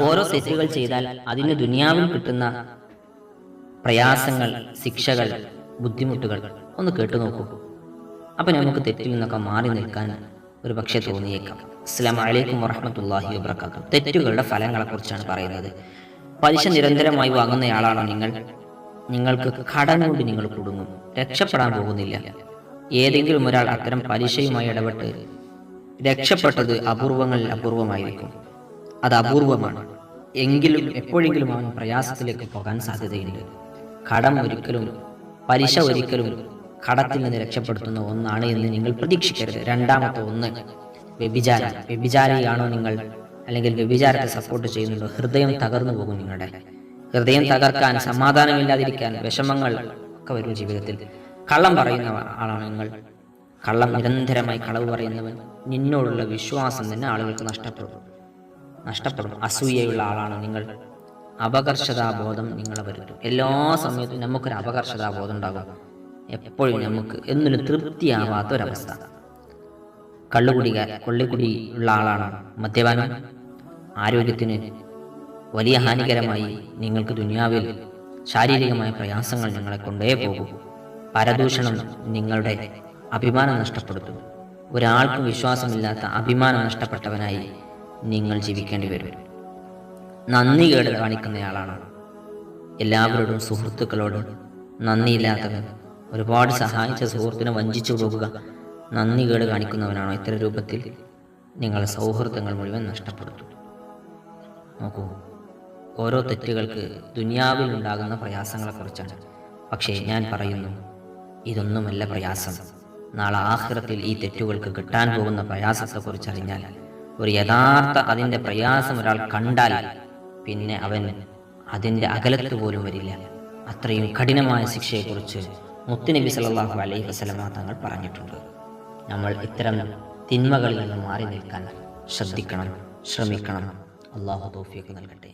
ഓരോ തെറ്റുകൾ ചെയ്താൽ അതിന് ദുനിയാവിൽ കിട്ടുന്ന പ്രയാസങ്ങൾ ശിക്ഷകൾ ബുദ്ധിമുട്ടുകൾ ഒന്ന് കേട്ടു നോക്കൂ. അപ്പൊ നമുക്ക് തെറ്റിൽ നിന്നൊക്കെ മാറി നിൽക്കാൻ ഒരു പക്ഷേ തോന്നിയേക്കാം. അസ്സാം വലൈക്കും വറഹമത്തല്ലാഹി വബർക്കാത്തു തെറ്റുകളുടെ ഫലങ്ങളെ കുറിച്ചാണ് പറയുന്നത്. പലിശ നിരന്തരമായി വാങ്ങുന്നയാളാണോ നിങ്ങൾ? നിങ്ങൾക്ക് കടം കൊണ്ട് നിങ്ങൾ കുടുങ്ങും. രക്ഷപ്പെടാൻ പോകുന്നില്ല. ഏതെങ്കിലും ഒരാൾ അത്തരം പലിശയുമായി ഇടപെട്ട് രക്ഷപ്പെട്ടത് അപൂർവങ്ങളിൽ അപൂർവമായിരിക്കും. അത് അപൂർവമാണ്. എങ്കിലും എപ്പോഴെങ്കിലും അവൻ പ്രയാസത്തിലേക്ക് പോകാൻ സാധ്യതയുണ്ട്. കടം ഒരിക്കലും പലിശ ഒരിക്കലും കടത്തിൽ നിന്ന് രക്ഷപ്പെടുത്തുന്ന ഒന്നാണ് എന്ന് നിങ്ങൾ പ്രതീക്ഷിക്കരുത്. രണ്ടാമത്തെ ഒന്ന് വ്യഭിചാരം. വ്യഭിചാരിയാണോ നിങ്ങൾ? അല്ലെങ്കിൽ വ്യഭിചാരത്തെ സപ്പോർട്ട് ചെയ്യുന്നുണ്ടോ? ഹൃദയം തകർന്നു പോകും നിങ്ങളുടെ. ഹൃദയം തകർക്കാൻ സമാധാനമില്ലാതിരിക്കാൻ വിഷമങ്ങൾ ഒക്കെ വരും ജീവിതത്തിൽ. കള്ളം പറയുന്ന ആളാണ് നിങ്ങൾ. കള്ളം നിരന്തരമായി കളവ് പറയുന്നവൻ നിന്നോടുള്ള വിശ്വാസം തന്നെ ആളുകൾക്ക് നഷ്ടപ്പെടും. നഷ്ടപ്പെടും. അസൂയയുള്ള ആളാണ് നിങ്ങൾ. അപകർഷതാബോധം നിങ്ങളെ വരുത്തും. എല്ലാ സമയത്തും നമുക്കൊരു അപകർഷതാബോധം ഉണ്ടാകും. എപ്പോഴും നമുക്ക് എന്നൊരു തൃപ്തിയാവാത്ത ഒരവസ്ഥ. കള്ളുകുടിക കൊള്ളിക്കുടി ഉള്ള ആളാണ്. മദ്യപാനം ആരോഗ്യത്തിന് വലിയ ഹാനികരമായി നിങ്ങൾക്ക് ദുനിയാവിൽ ശാരീരികമായ പ്രയാസങ്ങൾ നിങ്ങളെ കൊണ്ടേ പോകും. പരദൂഷണം നിങ്ങളുടെ അഭിമാനം നഷ്ടപ്പെടുത്തും ഒരാൾക്കും വിശ്വാസമില്ലാത്ത അഭിമാനം നഷ്ടപ്പെട്ടവനായി നിങ്ങൾ ജീവിക്കേണ്ടി വരും. നന്ദി കേട് കാണിക്കുന്നയാളാണ് എല്ലാവരോടും സുഹൃത്തുക്കളോടും നന്ദിയില്ലാത്തവൻ. ഒരുപാട് സഹായിച്ച സുഹൃത്തിനെ വഞ്ചിച്ചു പോകുക നന്ദി കേട് കാണിക്കുന്നവനാണോ? ഇത്തരം രൂപത്തിൽ നിങ്ങളുടെ സൗഹൃദങ്ങൾ മുഴുവൻ നഷ്ടപ്പെടുത്തും. നോക്കൂ ഓരോ തെറ്റുകൾക്ക് ദുനിയാവിൽ ഉണ്ടാകുന്ന പ്രയാസങ്ങളെക്കുറിച്ചാണ്. പക്ഷേ ഞാൻ പറയുന്നു ഇതൊന്നുമല്ല പ്രയാസം. നാളെ ആഹ്റത്തിൽ ഈ തെറ്റുകൾക്ക് കിട്ടാൻ പോകുന്ന പ്രയാസത്തെക്കുറിച്ച് അറിഞ്ഞാൽ ഒരു യഥാർത്ഥ അതിന്റെ പ്രയാസം ഒരാൾ കണ്ടാൽ പിന്നെ അവൻ അതിന്റെ അകലത്ത് പോലും വരില്ല. അത്രയും കഠിനമായ ശിക്ഷയെക്കുറിച്ച് മുത്തുനബി സല്ലല്ലാഹു അലൈഹി വസല്ലമ തങ്ങൾ പറഞ്ഞിട്ടുണ്ട്. നമ്മൾ ഇത്തരം തിന്മകളിൽ നിന്ന് മാറി നിൽക്കാൻ ശ്രദ്ധിക്കണം ശ്രമിക്കണം. അള്ളാഹു തോഫിയൊക്കെ നൽകട്ടെ.